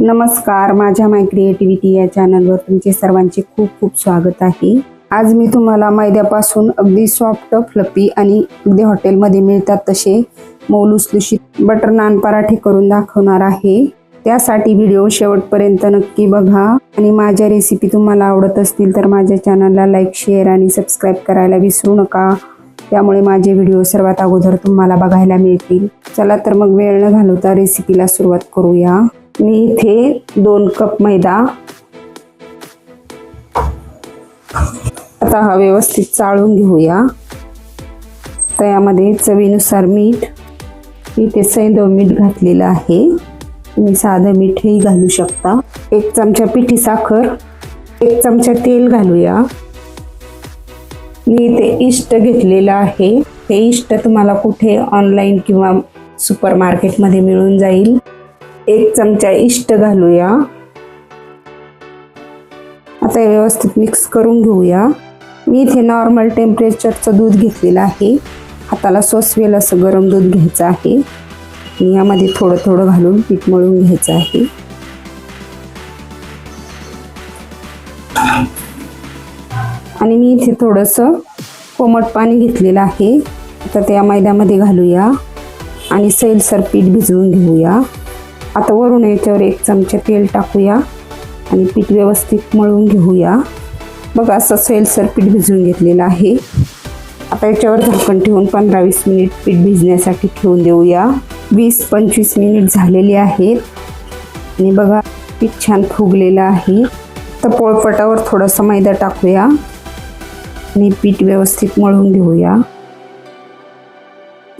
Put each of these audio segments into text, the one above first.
नमस्कार माझ्या माय क्रिएटिव्हिटी या चॅनलवर तुमचे सर्वांचे खूप खूप स्वागत आहे. आज मी तुम्हाला मैद्यापासून अगदी सॉफ्ट फ्लपी आणि अगदी हॉटेलमध्ये मिळतात तसे मौलुसलुशीत बटर नान पराठे करून दाखवणार आहे. त्यासाठी व्हिडिओ शेवटपर्यंत नक्की बघा. आणि माझ्या रेसिपी तुम्हाला आवडत असतील तर माझ्या चॅनलला लाईक शेअर आणि सबस्क्राईब करायला विसरू नका. त्यामुळे माझे व्हिडिओ सर्वात अगोदर तुम्हाला बघायला मिळतील. चला तर मग वेळ न घालवता रेसिपीला सुरुवात करूया. मी इथे दोन कप मैदा. आता हा व्यवस्थित चाळून घेऊया. त्यामध्ये चवीनुसार मीठ इथे सैंदव मीठ घातलेलं आहे. तुम्ही साधं मीठही घालू शकता. एक चमचा पिठी साखर एक चमचा तेल घालूया. मी इथे इष्ट घेतलेलं आहे. हे इष्ट तुम्हाला कुठे ऑनलाईन किंवा सुपर मार्केटमध्ये मिळून जाईल. एक चमचा इष्ट घालूया. आता व्यवस्थित मिक्स करून घेऊया. मी इथे नॉर्मल टेम्परेचरचं दूध घेतलेलं आहे. हाताला सोसवेल असं गरम दूध घ्यायचं आहे. आणि यामध्ये थोडं थोडं घालून पीठ मळून घ्यायचं आहे. आणि मी इथे थोडंसं कोमट पाणी घेतलेलं आहे. तर त्या मैद्यामध्ये घालूया. आणि सैलसर पीठ भिजवून घेऊया. आता वरून याच्यावर एक चमचा तेल टाकूया आणि पीठ व्यवस्थित मळून घेऊया. बघा असं सैलसर पीठ भिजवून घेतलेलं आहे. आता याच्यावर झाकण ठेवून पंधरा वीस मिनिट पीठ भिजण्यासाठी ठेवून देऊया. वीस पंचवीस मिनिट झालेली आहेत. आणि बघा पीठ छान फुगलेलं आहे. तर पोळपटावर थोडंसं मैदा टाकूया. आणि पीठ व्यवस्थित मळून घेऊया.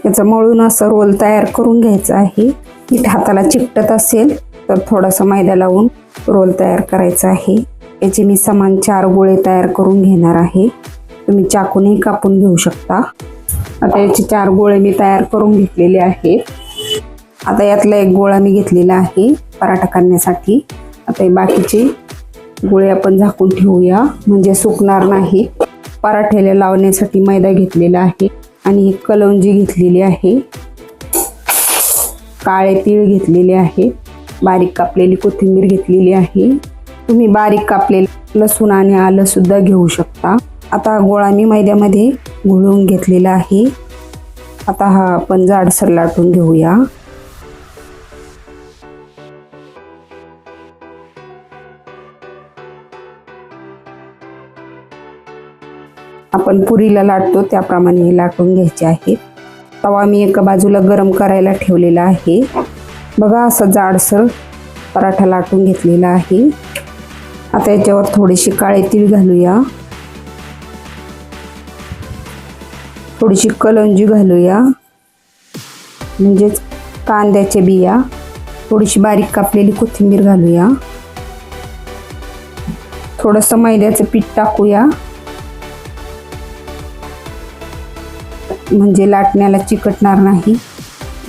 याचा मळून असं रोल तयार करून घ्यायचा आहे. पीठ हाताला चिकटत असेल तर थोडासा मैदा लावून रोल तयार करायचा आहे. याचे मी समान चार गोळे तयार करून घेणार आहे. तुम्ही चाकूनही कापून घेऊ शकता. आता याचे चार गोळे मी तयार करून घेतलेले आहेत. आता यातला एक गोळा मी घेतलेला आहे पराठा करण्यासाठी. आता हे बाकीचे गोळे आपण झाकून ठेवूया. म्हणजे सुकणार नाही. पराठ्याला लावण्यासाठी मैदा घेतलेला आहे. आणि ही कलौंजी घेतलेली आहे. काळे तीळ घेतलेले आहे. बारीक कापलेली कोथिंबीर घेतलेली आहे. तुम्ही बारीक कापलेले लसूण आणि आलंसुद्धा घेऊ शकता. आता गोळा मी मैद्यामध्ये घुळवून घेतलेला आहे. आता हा आपण जाडसर लाटून घेऊया. आपण पुरीला लाटतो त्याप्रमाणे हे लाटून घ्यायचे आहे. तवा मी एका बाजूला गरम करायला ठेवलेला आहे. बघा असं जाडसर पराठा लाटून घेतलेला आहे. आता याच्यावर थोडीशी काळे तीळ घालूया. थोडीशी कलंजी घालूया. म्हणजेच कांद्याच्या बिया. थोडीशी बारीक कापलेली कोथिंबीर घालूया. थोडंसं मैद्याचं पीठ टाकूया. म्हणजे लाटण्याला चिकटणार नाही.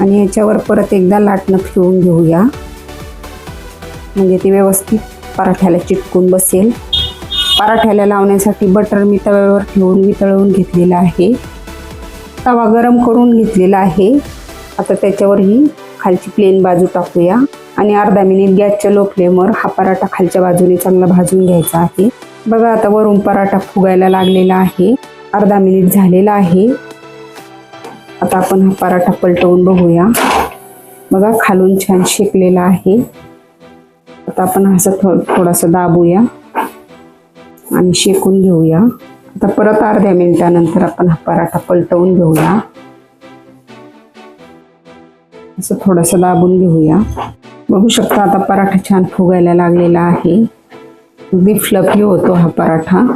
आणि याच्यावर परत एकदा लाटणं फिरवून घेऊया. म्हणजे ते व्यवस्थित पराठ्याला चिटकून बसेल. पराठ्याला लावण्यासाठी बटर मी तव्यावर ठेवून वितळवून घेतलेलं आहे. तवा गरम करून घेतलेला आहे. आता त्याच्यावर ही खालची प्लेन बाजू टाकूया. आणि अर्धा मिनिट गॅसच्या लो फ्लेमवर हा पराठा खालच्या बाजूने चांगला भाजून घ्यायचा आहे. बघा आता वरून पराठा फुगायला लागलेला आहे. अर्धा मिनिट झालेला आहे. आता आपण हा पराठा पलटवून बघूया. बघा खालून छान शेकलेला आहे. आता आपण असं थो थोडासा दाबूया आणि शेकून घेऊया. आता परत अर्ध्या मिनिटानंतर आपण हा पराठा पलटवून घेऊया. असं थोडंसं दाबून घेऊया. बघू शकता आता पराठा छान फुगायला लागलेला आहे. अगदी फ्लफी होतो हा पराठा.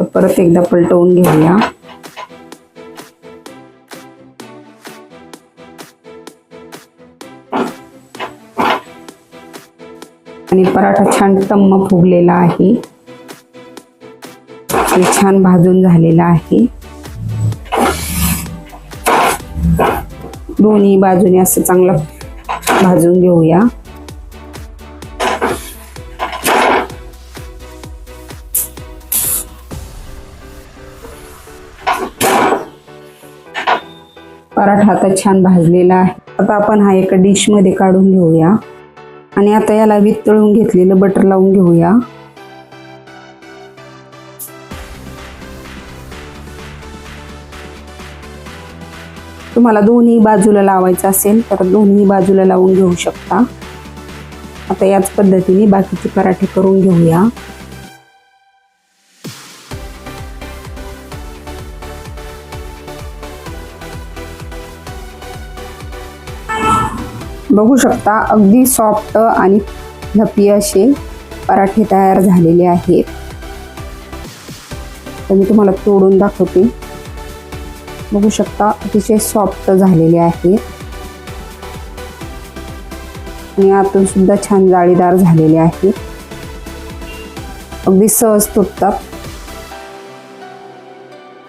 तर परत एकदा पलटवून घेऊया. आणि पराठा छान टम्म फुगलेला आहे. छान भाजून झालेला आहे. दोन्ही बाजूने असं चांगलं भाजून घेऊया. पराठा आता छान भाजलेला आहे. आता आपण हा एका डिशमध्ये काढून घेऊया. आणि आता याला वितळून घेतलेलं बटर लावून घेऊया. तुम्हाला दोन्ही बाजूला लावायचं असेल तर दोन्ही बाजूला लावून घेऊ शकता. आता याच पद्धतीने बाकीचे पराठे करून घेऊया. बघू शकता अगदी सॉफ्ट आणि फ्लफी असे पराठे तयार झालेले आहेत. तर मी तुम्हाला तोडून दाखवते. बघू शकता अतिशय सॉफ्ट झालेले आहेत. आणि आतून सुद्धा छान जाळीदार झालेले आहेत. अगदी सहज तुटतात.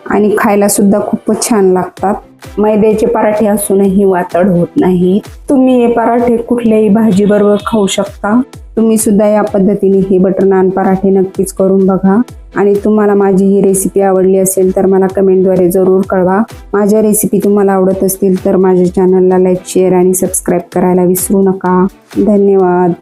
आणि खायला सुद्धा खूपच छान लागतात. मैद्याचे पराठे असूनही वातड होत नाही. तुम्ही हे पराठे कुठल्याही भाजीबरोबर खाऊ शकता. तुम्ही सुद्धा या पद्धतीने हे बटर नान पराठे नक्कीच करून बघा. आणि तुम्हाला माझी ही रेसिपी आवडली असेल तर मला कमेंटद्वारे जरूर कळवा. माझ्या रेसिपी तुम्हाला आवडत असतील तर माझ्या चॅनलला लाईक शेअर आणि सबस्क्राईब करायला विसरू नका. धन्यवाद.